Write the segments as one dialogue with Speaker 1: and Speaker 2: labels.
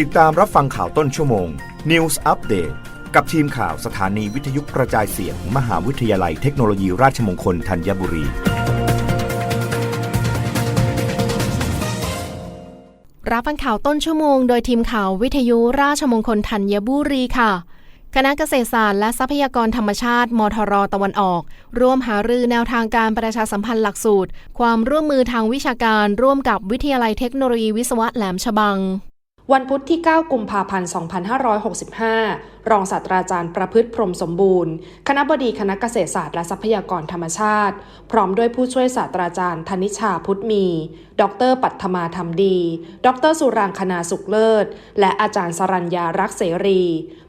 Speaker 1: ติดตามรับฟังข่าวต้นชั่วโมง News Update กับทีมข่าวสถานีวิทยุกระจายเสียงมหาวิทยาลัยเทคโนโลยีราชมงคลธัญบุรี
Speaker 2: รับฟังข่าวต้นชั่วโมง โดยทีมข่าววิทยุราชมงคลธัญบุรีค่ะ คณะเกษตรศาสตร์และทรัพยากรธรรมชาติ มทรตะวันออก ร่วมหารือแนวทางการประชาสัมพันธ์หลักสูตร ความร่วมมือทางวิชาการ ร่วมกับวิทยาลัยเทคโนโลยีวิศวะแหลมฉบัง
Speaker 3: วันพุธที่ 9 กุมภาพันธ์ 2565 รองศาสตราจารย์ประพฤติพรมสมบูรณ์ คณะบดีคณะเกษตรศาสตร์และทรัพยากรธรรมชาติ พร้อมด้วยผู้ช่วยศาสตราจารย์ธนิชาพุทธมี ดรปัทมาธรรมดี ดรสุรางคณาสุขเลิศ และอาจารย์สรัญญารักษ์เสรี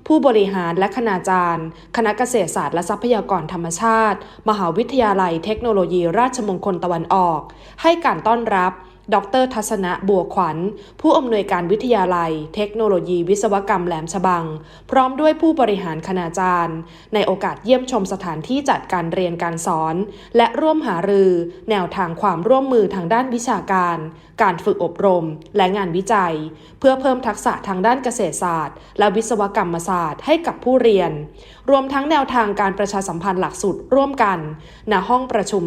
Speaker 3: ผู้บริหารและคณาจารย์ คณะเกษตรศาสตร์และทรัพยากรธรรมชาติ มหาวิทยาลัยเทคโนโลยีราชมงคลตะวันออก ให้การต้อนรับ ดรทัศนะบัวขวัญ ผู้อำนวยการวิทยาลัย เทคโนโลยีวิศวกรรมแหลมฉบัง พร้อมด้วยผู้บริหารคณาจารย์ ในโอกาสเยี่ยมชมสถานที่จัดการเรียนการสอน และร่วมหารือ แนวทางความร่วมมือทางด้านวิชาการ การฝึกอบรม และงานวิจัย เพื่อเพิ่มทักษะทางด้านเกษตรศาสตร์ และวิศวกรรมศาสตร์ให้กับผู้เรียนรวมทั้งแนวทางการประชาสัมพันธ์หลักสูตรร่วมกัน ณ ห้องประชุม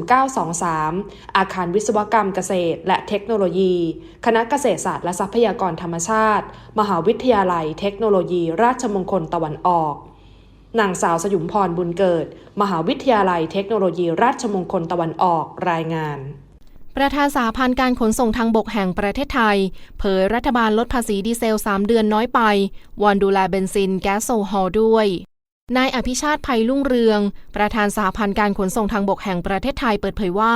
Speaker 3: 923 อาคารวิศวกรรมเกษตร และเทคโนโลยี คณะเกษตรศาสตร์และทรัพยากรธรรมชาติ มหาวิทยาลัย เทคโนโลยี ราชมงคลตะวันออกนางสาวสยุมพรบุญเกิด มหาวิทยาลัยเทคโนโลยี ราชมงคลตะวันออกรายงาน
Speaker 2: ประธานสาพันธ์การขนส่งทางบกแห่งประเทศไทย เผยรัฐบาลลดภาษีดีเซล 3 เดือนน้อยไปวอนดูแลเบนซินแก๊สโซฮอลด้วย นายอภิชาติภัยรุ่งเรือง ประธานสาพันธ์การขนส่งทางบกแห่งประเทศไทยเปิดเผยว่า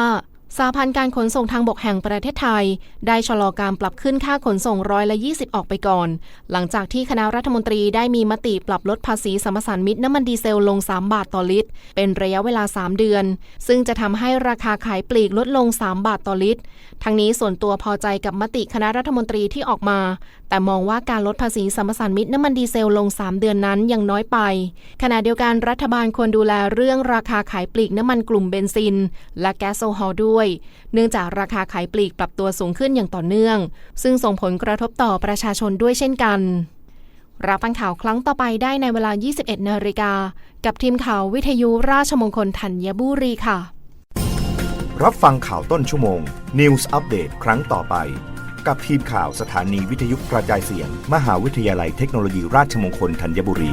Speaker 2: สาพันธ์การขนส่งทางบกแห่งประเทศไทย ได้ชะลอการปรับขึ้นค่าขนส่งร้อยละ 20 ออกไปก่อน หลังจากที่คณะรัฐมนตรีได้มีมติปรับลดภาษีสมปทานมิตรน้ำมันดีเซลลง 3 บาทต่อลิตร เป็นระยะเวลา 3 เดือน ซึ่งจะทำให้ราคาขายปลีกลดลง 3 บาทต่อลิตร ทั้งนี้ส่วนตัวพอใจกับมติคณะรัฐมนตรีที่ออกมา แต่มองว่าการลดภาษีสมปทานมิตรน้ำมันดีเซลลง 3 เดือนนั้นยังน้อยไป ขณะเดียวกันรัฐบาลควรดูแลเรื่องราคาขายปลีกน้ำมันกลุ่มเบนซิน และแก๊สโซฮอลด้วยเนื่องจากราคาขายปลีกปรับตัวสูงขึ้นอย่างต่อเนื่อง ซึ่งส่งผลกระทบต่อประชาชนด้วยเช่นกันรับฟังข่าวครั้งต่อไปได้ในเวลา 21 นาฬิกา กับทีมข่าววิทยุราชมงคลธัญบุรีค่ะ
Speaker 1: รับฟังข่าวต้นชั่วโมง News Update ครั้งต่อไป กับทีมข่าวสถานีวิทยุกระจายเสียง มหาวิทยาลัยเทคโนโลยีราชมงคลธัญบุรี